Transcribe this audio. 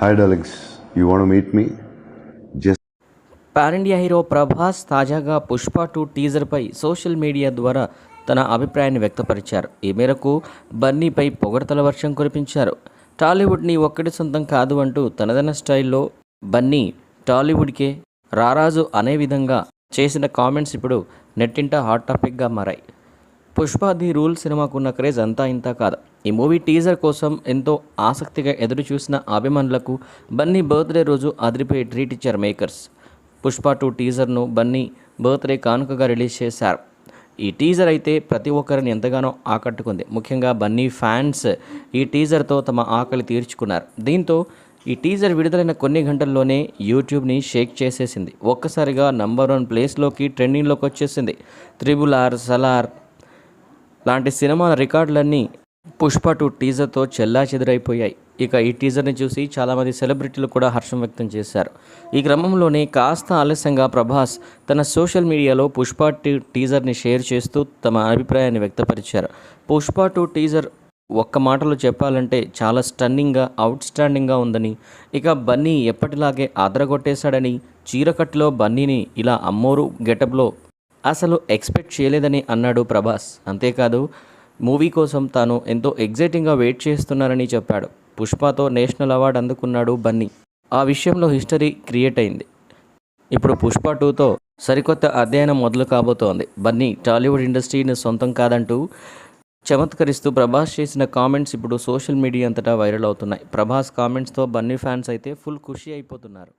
Hi darlings You want to meet me? Pan India hero Prabhas తాజాగా Pushpa two టీజర్పై social media ద్వారా తన అభిప్రాయాన్ని వ్యక్తపరిచారు. ఈ మేరకు బన్నీపై పొగడతల వర్షం కురిపించారు. టాలీవుడ్ని ఒక్కటి సొంతం కాదు అంటూ తనదైన స్టైల్లో బన్నీ టాలీవుడ్కే రారాజు అనే విధంగా చేసిన కామెంట్స్ ఇప్పుడు నెట్టింట హాట్ టాపిక్గా మారాయి. పుష్ప ది రూల్ సినిమాకున్న క్రేజ్ అంతా ఇంత కాదు. ఈ మూవీ టీజర్ కోసం ఎంతో ఆసక్తిగా ఎదురు చూసిన అభిమానులకు బన్నీ బర్త్డే రోజు అదిరిపోయి ట్రీట్ ఇచ్చారు మేకర్స్. పుష్ప టూ టీజర్ను బన్నీ బర్త్డే కానుకగా రిలీజ్ చేశారు. ఈ టీజర్ అయితే ప్రతి ఒక్కరిని ఎంతగానో ఆకట్టుకుంది. ముఖ్యంగా బన్నీ ఫ్యాన్స్ ఈ టీజర్తో తమ ఆకలి తీర్చుకున్నారు. దీంతో ఈ టీజర్ విడుదలైన కొన్ని గంటల్లోనే యూట్యూబ్ని షేక్ చేసేసింది. ఒక్కసారిగా నంబర్ వన్ ప్లేస్లోకి ట్రెండింగ్లోకి వచ్చేసింది. త్రిబుల్ ఆర్ సలార్ లాంటి సినిమాల రికార్డులన్నీ పుష్ప టూ టీజర్తో చెల్లా చెదురైపోయాయి ఇక ఈ టీజర్ని చూసి చాలామంది సెలబ్రిటీలు కూడా హర్షం వ్యక్తం చేశారు. ఈ క్రమంలోనే కాస్త ఆలస్యంగా ప్రభాస్ తన సోషల్ మీడియాలో పుష్ప టూ టీజర్ని షేర్ చేస్తూ తమ అభిప్రాయాన్ని వ్యక్తపరిచారు. పుష్ప టూ టీజర్ ఒక్క మాటలో చెప్పాలంటే చాలా స్టన్నింగ్గా అవుట్ స్టాండింగ్గా ఉందని ఇక బన్నీ ఎప్పటిలాగే అదరగొట్టేశాడని చీరకట్టులో బన్నీని ఇలా అమ్మోరు గెటప్లో అసలు ఎక్స్పెక్ట్ చేయలేదని అన్నాడు ప్రభాస్. అంతేకాదు మూవీ కోసం తాను ఎంతో ఎగ్జైటింగ్గా వెయిట్ చేస్తున్నారని చెప్పాడు. పుష్పతో నేషనల్ అవార్డు అందుకున్నాడు బన్నీ. ఆ విషయంలో హిస్టరీ క్రియేట్ అయింది. ఇప్పుడు పుష్ప టూతో సరికొత్త అధ్యయనం మొదలు కాబోతోంది. బన్నీ టాలీవుడ్ ఇండస్ట్రీని సొంతం కాదంటూ చమత్కరిస్తూ ప్రభాస్ చేసిన కామెంట్స్ ఇప్పుడు సోషల్ మీడియా అంతటా వైరల్ అవుతున్నాయి. ప్రభాస్ కామెంట్స్తో బన్నీ ఫ్యాన్స్ అయితే ఫుల్ ఖుషి అయిపోతున్నారు.